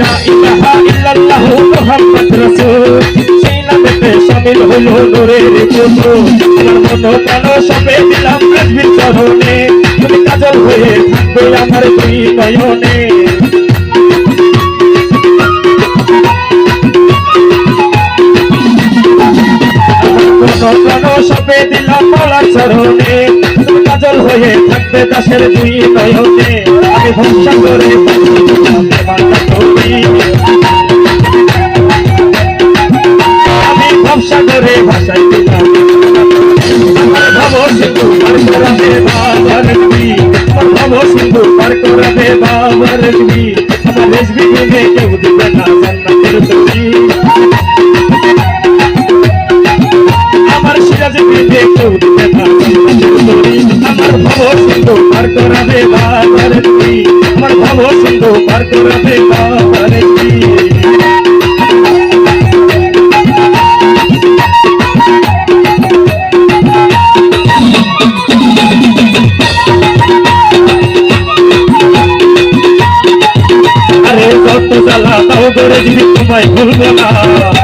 লা ইলাহা ইল্লাল্লাহু মুহাম্মদ রাসূল সেই নামেতে শামিল হলো নূরের পুত্র আমার মন প্রাণ সবে দিলাম সবে দিলাম মালার চরণে কাজল হয়ে থাকবে দুই নয়নে আমি ভরসা করে করে ভাষায় দিলাম। আমার ভাব সিন্ধু পার করাবে বাবার তুমি আমার ভাব সিন্ধু পার করাবে বাবার তুমি আমার রেসবি ভেঙে কেউ দিবে না জান্নাতের তুমি আমার সিরাজ ভেঙে কেউ দিবে না জান্নাতের তুমি আমার ভাব সিন্ধু পার করাবে বাবার তুমি আমার ভাব সিন্ধু পার করাবে বাবার জ্বালা তাও করে দিবি তোমায় ভুলবে না।